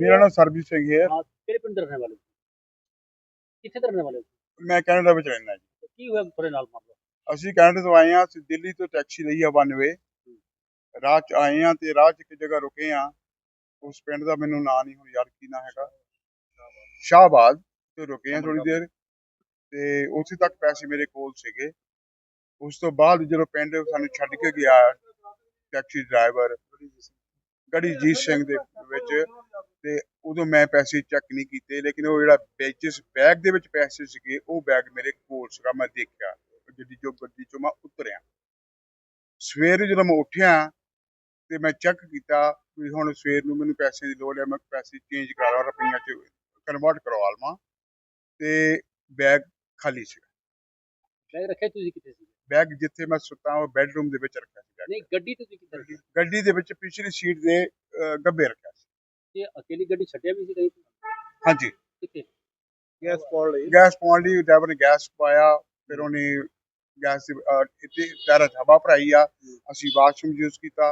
ਮੇਰਾ ਨਾਮ ਸਰਬਜੀਤ ਸਿੰਘ ਹੈ। ਹਾਂ ਕਿਹੜੇ ਪਿੰਡ ਦੇ ਰਹਿਣ ਵਾਲੇ ਹੋ? ਕਿੱਥੇ ਦੇ ਰਹਿਣ ਵਾਲੇ ਹੋ? ਮੈਂ ਕੈਨੇਡਾ ਵਿੱਚ ਰਹਿੰਦਾ ਜੀ। ਕੀ ਹੋਇਆ ਤੁਹਾਡੇ ਨਾਲ ਮਾਮਲਾ? ਅਸੀਂ ਕੈਨੇਡਾ ਤੋਂ ਆਏ ਹਾਂ ਅਸੀਂ ਦਿੱਲੀ ਤੋਂ ਟੈਕਸੀ ਲਈ ਆ ਵਨ ਵੇ। ਰਾਹ 'ਚ ਆਏ ਹਾਂ ਤੇ ਰਾਹ 'ਚ ਇੱਕ ਜਗ੍ਹਾ ਰੁਕੇ ਹਾਂ। ਉਸ ਪਿੰਡ ਦਾ ਮੈਨੂੰ ਨਾਂ ਨਹੀਂ ਹੁਣ ਯਾਦ ਕੀ ਨਾਂ ਹੈਗਾ। ਸ਼ਾਹਬਾਦ ਤੇ ਰੁਕੇ ਹਾਂ ਥੋੜੀ ਦੇਰ। ਤੇ ਉੱਥੇ ਤੱਕ ਪੈਸੇ ਮੇਰੇ ਕੋਲ ਸੀਗੇ। ਉਸ ਤੋਂ ਬਾਅਦ ਜਦੋਂ ਪਿੰਡ ਸਾਨੂੰ ਛੱਡ ਕੇ ਗਿਆ ਟੈਕਸੀ ਡਰਾਈਵਰ ਗੜੀਜੀਤ ਸਿੰਘ ਦੇ ਵਿੱਚ ਤੇ ਉਦੋਂ ਮੈਂ ਪੈਸੇ ਚੈੱਕ ਨਹੀਂ ਕੀਤੇ ਲੇਕਿਨ ਉਹ ਜਿਹੜਾ ਵਿੱਚ ਬੈਗ ਦੇ ਵਿੱਚ ਪੈਸੇ ਸੀਗੇ ਉਹ ਬੈਗ ਮੇਰੇ ਕੋਲ ਸੀਗਾ ਮੈਂ ਦੇਖਿਆ। ਗੱਡੀ ਚੋਂ ਗੱਡੀ ਚੋਂ ਮੈਂ ਉਤਰਿਆ। ਸਵੇਰੇ ਜਦੋਂ ਮੈਂ ਉੱਠਿਆ ਤੇ ਮੈਂ ਚੈੱਕ ਕੀਤਾ ਵੀ ਹੁਣ ਸਵੇਰ ਨੂੰ ਮੈਨੂੰ ਪੈਸੇ ਦੀ ਲੋੜ ਹੈ ਮੈਂ ਪੈਸੇ ਚੇਂਜ ਕਰਾ ਰੁਪਈਆ ਚ ਕਨਵਰਟ ਕਰਵਾ ਲਵਾਂ ਤੇ ਬੈਗ ਖਾਲੀ ਸੀ ਬੈਗ ਰੱਖਿਆ ਤੁਸੀਂ ਕਿੱਥੇ ਸੀ ਬੈਗ ਜਿੱਥੇ ਮੈਂ ਸੁੱਤਾ ਉਹ ਬੈਡਰੂਮ ਦੇ ਵਿੱਚ ਰੱਖਿਆ ਸੀ। ਨਹੀਂ ਗੱਡੀ ਤੁਸੀਂ ਕਿੱਥੇ ਰੱਖੀ? ਗੱਡੀ ਦੇ ਵਿੱਚ ਪਿਛਲੀ ਸੀਟ ਦੇ ਗੱਬੇ ਰੱਖਿਆ। ਤੇ ਅਕੇਲੀ ਗੱਡੀ ਛੱਡਿਆ ਵੀ ਸੀ ਕहीं ਹਾਂਜੀ। ਕਿੱਥੇ? ਗੈਸ ਪਾਉਣ ਲਈ ਗੈਸ ਪਾਉਣ ਲਈ ਡਰਾਈਵਰ ਨੇ ਗੈਸ ਪਾਇਆ ਫਿਰ ਉਹਨੇ ਗੈਸ ਦੀ ਅਹ, ਇੱਥੇ ਟਾਇਰਾਂ 'ਚ ਹਵਾ ਭਰਾਈ ਆ। ਅਸੀਂ ਵਾਸ਼ਰੂਮ ਯੂਜ਼ ਕੀਤਾ।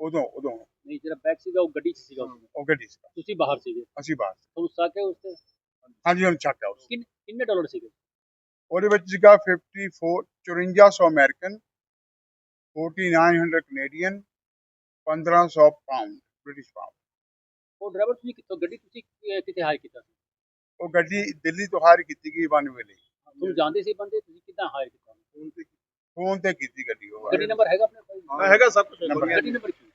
ਉਦੋਂ ਉਦੋਂ ਨਹੀਂ ਜਿਹੜਾ ਬੈਗ ਸੀਗਾ ਉਹ ਗੱਡੀ 'ਚ ਸੀਗਾ ਉਸ ਉਹ ਗੱਡੀ ਸੀ ਤੁਸੀਂ ਬਾਹਰ ਸੀਗੇ? ਅਸੀਂ ਬਾਹਰ ਸੀ। ਤੁਹਾਨੂੰ ਸਾਕੇ ਉਸ ਤੇ? ਹਾਂਜੀ ਹੁਣ ਚੱਕ ਆ ਉਸ ਕਿੰਨ- ਕਿੰਨੇ ਡਾਲਰ ਸੀਗੇ? ਉਹਦੇ ਵਿੱਚ ਸੀਗਾ 54 5400 American 4900 Canadian 1500 pound British pound ਉਹ ਡਰਾਈਵਰ ਤੁਸੀਂ ਕਿੱਥੋਂ ਗੱਡੀ ਤੁਸੀਂ ਕਿ- ਕਿੱਥੇ ਹਾਇਰ ਕੀਤਾ ਸੀ? ਉਹ ਗੱਡੀ ਦਿੱਲੀ ਤੋਂ ਹਾਰ ਕੀਤੀ ਗਈ ਵਨ ਵੇ ਲਈ ਤੁਹਾਨੂੰ ਜਾਣਦੇ ਸੀ ਬੰਦੇ? ਤੁਸੀਂ ਕਿੱਦਾਂ ਹਾਇਰ ਕੀਤਾ? ਫੋਨ ਤੇ ਕੀਤੀ ਗੱਡੀ ਉਹ। ਗੱਡੀ ਨੰਬਰ ਹੈਗਾ ਆਪਣੇ ਕੋਲ? ਹਾਂ, ਹੈਗਾ ਸਭ ਕੁਝ ਨੰਬਰ ਗੱਡੀ ਨੰਬਰ ਕੀ?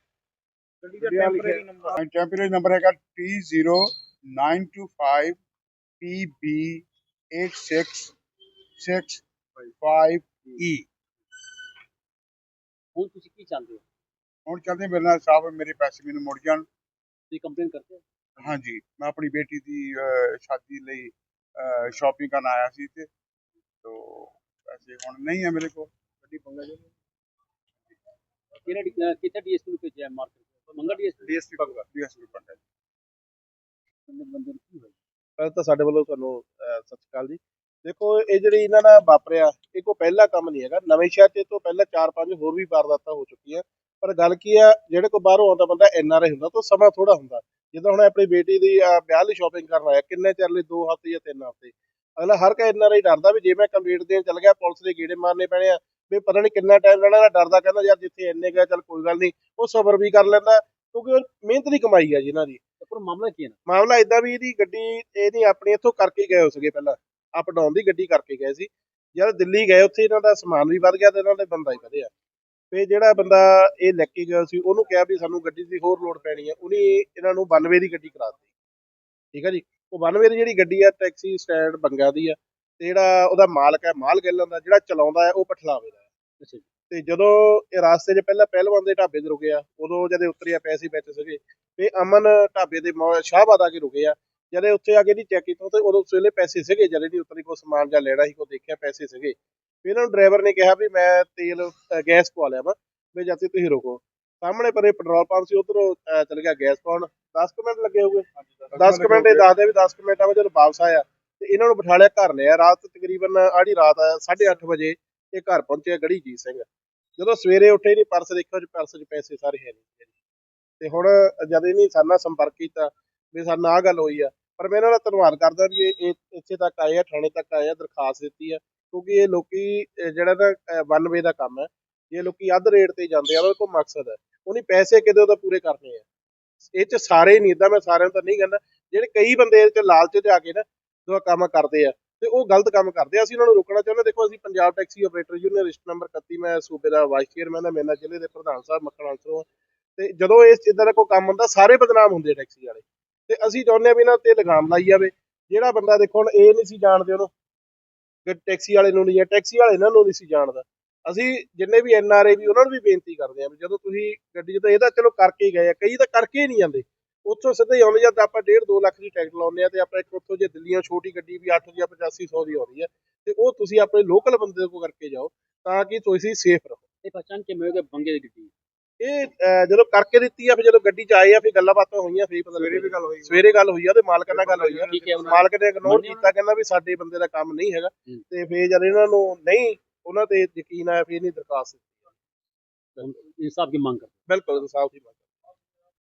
ਗੱਡੀ ਦਾ ਟੈਂਪਰੇਰੀ ਨੰਬਰ ਟੈਂਪਰੇਰੀ ਨੰਬਰ ਹੈਗਾ T0925 PB 86655E ਹੁਣ ਤੁਸੀਂ ਕੀ ਚਾਹੁੰਦੇ ਹੋ? ਹੁਣ ਚਾਹੁੰਦੇ ਮੇਰੇ ਨਾਲ ਸਾਹਿਬ ਮੇਰੇ ਪੈਸੇ ਮੈਨੂੰ ਮੁੜ ਜਾਣ। ਤੁਸੀਂ ਕੰਪਲੇਨ ਕਰਦੇ ਹੋ? ਹਾਂਜੀ ਮੈਂ ਆਪਣੀ ਬੇਟੀ ਦੀ ਅਹ, ਸ਼ਾਦੀ ਲਈ ਸ਼ਾਪਿੰਗ ਕਰਨ ਆਇਆ ਸੀ ਤੇ ਤੋ ਪੈਸੇ ਹੁਣ ਨਹੀਂ ਹੈ ਮੇਰੇ ਕੋਲ। ਗੱਡੀ ਪੰਗਾ ਜੀ। ਕਿਹੜੇ ਡੀ- ਅਹ ਕਿੱਥੇ ਡੀਐਸਪੀ ਨੂੰ ਭੇਜਿਆ ਮਾਰਕੀਟ ਮੰਗਾ ਡੀਐਸਪੀ ਡੀਐਸਪੀ ਪੰਗਾ। ਡੀਐਸਪੀ ਪੰਡਤ ਬੰਦੇ ਨੂੰ ਕੀ ਹੋਇਆ? ਪਹਿਲਾਂ ਤਾਂ ਸਾਡੇ ਵੱਲੋਂ ਤੁਹਾਨੂੰ ਅਹ, ਸਤਿ ਸ਼੍ਰੀ ਅਕਾਲ ਜੀ। ਦੇਖੋ ਇਹ ਜਿਹੜੀ ਇਹਨਾਂ ਨਾਲ ਵਾਪਰਿਆ ਇਹ ਕੋਈ ਪਹਿਲਾ ਕੰਮ ਨਹੀਂ ਹੈਗਾ। ਨਵੇਂ ਸ਼ਹਿਰ ਇਹ ਤੋਂ ਪਹਿਲਾਂ 4-5 ਹੋਰ ਵੀ ਵਾਰਦਾਤਾਂ ਹੋ ਚੁੱਕੀਆਂ। ਪਰ ਗੱਲ ਕੀ ਆ ਜਿਹੜੇ ਕੋ ਬਾਹਰੋਂ ਆਉਂਦਾ ਬੰਦਾ ਐਨਆਰਆਈ ਹੁੰਦਾ ਤਾਂ ਸਮਾਂ ਥੋੜਾ ਹੁੰਦਾ। ਜਿੱਦਾਂ ਹੁਣ ਆਪਣੀ ਬੇਟੀ ਦੀ ਵਿਆਹ ਲਈ ਸ਼ਾਪਿੰਗ ਕਰਨ ਆਇਆ ਕਿੰਨੇ ਚਿਰ ਲਈ 2 ਹਫ਼ਤੇ ਜਾਂ 3 ਹਫ਼ਤੇ। ਅਗਲਾ ਹਰ ਕਾ ਐਨਆਰਆਈ ਡਰਦਾ ਵੀ ਜੇ ਮੈਂ ਕੰਪਲੀਟ ਦੇਣ ਚੱਲ ਗਿਆ ਪੁਲਿਸ ਦੇ ਗੇੜੇ ਮਾਰਨੇ ਪੈਣੇ ਆ ਵੀ ਪਤਾ ਨਹੀਂ ਕਿੰਨਾ ਟਾਈਮ ਲੈਣਾ ਡਰਦਾ ਕਹਿੰਦਾ ਯਾਰ ਜਿੱਥੇ ਇੰਨੇ ਗਿਆ ਚੱਲ ਕੋਈ ਗੱਲ ਨਹੀਂ। ਉਹ ਸਬਰ ਵੀ ਕਰ ਲੈਂਦਾ ਕਿਉਂਕਿ ਉਹ ਮਿਹਨਤ ਦੀ ਕਮਾਈ ਆ ਜੀ ਇਹਨਾਂ ਦੀ। ਤੇ ਪਰ ਮਾਮਲਾ ਕੀ ਹੈ? ਮਾਮਲਾ ਇਦਾਂ ਵੀ ਇਹਦੀ ਗੱਡੀ ਇਹਦੀ ਆਪਣੀ ਇੱਥੋਂ ਕਰਕੇ ਗਏ ਹੋ ਸੀਗੇ ਪਹਿਲਾਂ। ਅਪ ਡਾਊਨ ਦੀ ਗੱਡੀ ਕਰਕੇ ਗਏ ਸੀ। ਜਦ ਦਿੱਲੀ ਗਏ ਉੱਥੇ ਇਹਨਾਂ ਦਾ ਸਮਾਨ ਵੀ ਵੱਧ ਗਿਆ ਤੇ ਇਹਨਾਂ ਦੇ ਬੰਦਾ ਹੀ ਵਧਿਆ। ਤੇ ਜਿਹੜਾ ਬੰਦਾ ਇਹ ਲੈ ਕੇ ਗਿਆ ਸੀ ਉਹਨੂੰ ਕਿਹਾ ਵੀ ਸਾਨੂੰ ਗੱਡੀ ਦੀ ਹੋਰ ਲੋਡ ਪੈਣੀ ਹੈ ਉਹਨੇ ਇਹਨਾਂ ਨੂੰ 92 ਦੀ ਗੱਡੀ ਕਰਾ ਦਿੱਤੀ। ਠੀਕ ਹੈ ਜੀ? ਉਹ 92 ਦੀ ਜਿਹੜੀ ਗੱਡੀ ਆ ਟੈਕਸੀ ਸਟੈਂਡ ਬੰਗਾ ਦੀ ਆ ਤੇ ਜਿਹੜਾ ਉਹਦਾ ਮਾਲਕ ਹੈ ਮਾਲ ਗਿੱਲਨ ਦਾ ਜਿਹੜਾ ਚਲਾਉਂਦਾ ਹੈ ਉਹ ਪਠਲਾਵੇ ਦਾ ਹੈ। ਤੇ ਜਦੋਂ ਇਹ ਰਾਸਤੇ 'ਚ ਪਹਿਲਾਂ ਪਹਿਲਵਾਨ ਦੇ ਢਾਬੇ ਤੇ ਰੁਕੇ ਆ ਉਦੋਂ ਜਦੇ ਉਤਰਿਆ ਪੈਸੇ ਵਿੱਚ ਸੀਗੇ ਤੇ ਅਮਨ ਢਾਬੇ ਦੇ ਸ਼ਾਹਬਾਦ ਆ ਕੇ ਰੁਕੇ ਆ। ਜਦੇ ਉੱਥੇ ਆ ਕੇ ਨਹੀਂ ਚੈੱਕ ਕੀਤਾ ਤੇ ਉਦੋਂ ਉਸ ਵੇਲੇ ਪੈਸੇ ਸੀਗੇ ਜਦੇ ਨਹੀਂ ਉਤਰੀ ਕੋ ਸਮਾਨ ਜਾਂ ਲੈਣਾ ਸੀ ਕੋ ਦੇਖਿਆ ਪੈਸੇ ਸੀਗੇ। ਫਿਰ ਇਹਨਾਂ ਨੂੰ ਡਰਾਈਵਰ ਨੇ ਕਿਹਾ ਵੀ ਮੈਂ ਤੇਲ ਗੈਸ ਪਵਾ ਲਿਆ ਵਾ ਵੀ ਜਦ ਤੁਸੀਂ ਰੁਕੋ। ਸਾਹਮਣੇ ਪਰੇ ਪੈਟਰੋਲ ਪੰਪ ਸੀ ਉਧਰੋਂ ਚਲ ਗਿਆ ਗੈਸ ਪਾਉਣ 10 ਕੁ ਮਿੰਟ ਲੱਗੇ ਹੋਗੇ 10 ਕੁ ਮਿੰਟ ਇਹ ਦੱਸਦੇ ਵੀ 10 ਕੁ ਮਿੰਟਾਂ ਵਿੱਚ ਜਦੋਂ ਵਾਪਸ ਆਇਆ। ਤੇ ਇਹਨਾਂ ਨੂੰ ਬਿਠਾ ਲਿਆ ਘਰ ਲਿਆ। ਰਾਤ ਤਕਰੀਬਨ ਆੜੀ ਰਾਤ ਆ 8:30 ਵਜੇ ਇਹ ਘਰ ਪਹੁੰਚਿਆ ਗੜੀ ਜੀ ਸਿੰਘ। ਜਦੋਂ ਸਵੇਰੇ ਉੱਠੇ ਨਹੀਂ ਪਰਸ ਦੇਖਿਆ ਜੀ ਪਰਸ 'ਚ ਪੈਸੇ ਸਾਰੇ ਹੈ ਨਹੀਂ ਤੇ ਹੁਣ ਜਦ ਇਹਨੇ ਸਾਡੇ ਸੰਪਰਕ ਕੀਤਾ ਵੀ ਸਾਡੇ ਆਹ ਗੱਲ ਹੋਈ ਆ ਪਰ ਮੈਂ ਇਹਨਾਂ ਦਾ ਧੰਨਵਾਦ ਕਰਦਾ ਵੀ ਇਹ ਇੱਥੇ ਤੱਕ ਆਏ ਆ, ਥਾਣੇ ਤੱਕ ਆਏ ਆ, ਦਰਖਾਸਤ ਦਿੱਤੀ ਆ, ਕਿਉਂਕਿ ਇਹ ਲੋਕੀ ਜਿਹੜਾ ਨਾ ਵਨ ਵੇ ਦਾ ਕੰਮ ਹੈ। ਇਹ ਲੋਕੀ ਅੱਧ ਰੇਟ ਤੇ ਜਾਂਦੇ ਆ ਉਹਦਾ ਕੋਈ ਮਕਸਦ ਹੈ। ਉਹਨੇ ਪੈਸੇ ਕਿਤੇ ਉਹਦਾ ਪੂਰੇ ਕਰਨੇ ਆ। ਇਹ ਚ ਸਾਰੇ ਨਹੀਂ ਇਦਾਂ ਮੈਂ ਸਾਰਿਆਂ ਨੂੰ ਤਾਂ ਨਹੀਂ ਕਹਿੰਦਾ, ਜਿਹੜੇ ਕਈ ਬੰਦੇ ਇਹ ਚ ਲਾਲਚ ਤੇ ਆ ਕੇ ਨਾ, ਜੋ ਕੰਮ ਕਰਦੇ ਆ, ਤੇ ਉਹ ਗਲਤ ਕੰਮ ਕਰਦੇ ਆ। ਅਸੀਂ ਉਹਨਾਂ ਨੂੰ ਰੋਕਣਾ ਚਾਹੁੰਦੇ ਦੇਖੋ, ਅਸੀਂ Punjab taxi operator union list number 31 ਮੈਂ ਸੂਬੇ ਦਾ ਵਾਈਸ ਚੇਅਰਮੈਨ ਆ ਮੇਰੇ ਜ਼ਿਲ੍ਹੇ ਦੇ ਪ੍ਰਧਾਨ ਸਾਹਿਬ, ਮੱਖਣ ਅੰਸਰੋਂ ਆ। ਤੇ ਜਦੋਂ ਇਸ ਇਦਾਂ ਦਾ ਕੋਈ ਕੰਮ ਹੁੰਦਾ, ਸਾਰੇ ਬਦਨਾਮ ਹੁੰਦੇ ਟੈਕਸੀ ਵਾਲੇ। ਤੇ ਅਸੀਂ ਚਾਹੁੰਦੇ ਆ ਵੀ ਇਹਨਾਂ ਤੇ ਲਗਾਮ ਲਾਈ ਜਾਵੇ। ਜਿਹੜਾ ਬੰਦਾ ਦੇਖੋ ਹੁਣ ਇਹ ਨਹੀਂ ਸੀ ਜਾਣਦੇ ਉਹਨੂੰ। ਟੈਕਸੀ ਵਾਲੇ ਨੂੰ ਨਹੀਂ ਜਾਂ ਟੈਕਸੀ ਵਾਲੇ ਇਹਨਾਂ ਨੂੰ ਨਹੀਂ ਸੀ ਜਾਣਦਾ। ਅਸੀਂ ਜਿੰਨੇ ਵੀ ਐਨ ਆਰ ਆਈ ਵੀ ਉਹਨਾਂ ਨੂੰ ਵੀ ਬੇਨਤੀ ਕਰਦੇ ਆ ਵੀ ਜਦੋਂ ਤੁਸੀਂ ਗੱਡੀ ਜਦੋਂ ਤਾਂ ਚਲੋ ਕਰਕੇ ਹੀ ਗਏ ਆ, ਕਈ ਤਾਂ ਕਰਕੇ ਹੀ ਨਹੀਂ ਜਾਂਦੇ। ਉੱਥੋਂ ਸਿੱਧੇ ਹੀ ਆਉਂਦੇ ਜਦ ਆਪਾਂ 1.5 2 ਲੱਖ ਦੀ ਟਿਕਟ ਲਾਉਂਦੇ ਆ ਤੇ ਆਪਾਂ ਇੱਕ ਉੱਥੋਂ ਜੇ ਦਿੱਲੀੋਂ ਛੋਟੀ ਗੱਡੀ ਵੀ 8 ਜਾਂ 8500 ਦੀ ਆਉਂਦੀ ਆ, ਤੇ ਉਹ ਤੁਸੀਂ ਆਪਣੇ ਲੋਕਲ ਬੰਦੇ ਕੋਲ ਕਰਕੇ ਜਾਓ ਤਾਂ ਕਿ ਤੁਸੀਂ ਸੇਫ ਰਹੋ। ਇਹ ਪਛਾਣ ਕਿਵੇਂ ਹੋਏਗਾ ਬੰਗੇ ਦੀ ਗੱਡੀ? ਇਹ ਜਦੋਂ ਕਰਕੇ ਦਿੱਤੀ ਆ ਫਿਰ ਜਦੋਂ ਗੱਡੀ 'ਚ ਆਏ ਆ ਫਿਰ ਗੱਲਾਂ ਬਾਤਾਂ ਹੋਈਆਂ ਫਿਰ ਪਤਾ ਲੱਗਿਆ। ਗੱਲ ਹੋਈ ਸਵੇਰੇ ਗੱਲ ਹੋਈ ਆ ਤੇ ਮਾਲਕ ਨਾਲ ਗੱਲ ਹੋਈ ਆ। ਮਾਲਕ ਨੇ ਇਗਨੋਰ ਕੀਤਾ ਕਹਿੰਦਾ ਵੀ ਸਾਡੇ ਬੰਦੇ ਦਾ ਕੰਮ ਨਹੀਂ ਹੈਗਾ। ਤੇ ਫਿਰ ਜਦ ਇਹਨਾਂ ਨੂੰ ਨਹੀਂ ਉਹਨਾਂ ਤੇ ਯਕੀਨ ਆਇਆ ਫਿਰ ਨਹੀਂ ਦਰਖਾਸਤ ਦਿੱਤੀ ਇਨਸਾਫ ਦੀ ਮੰਗ ਕਰਦੇ ਬਿਲਕੁਲ ਇਨਸਾਫ ਦੀ ਮੰਗ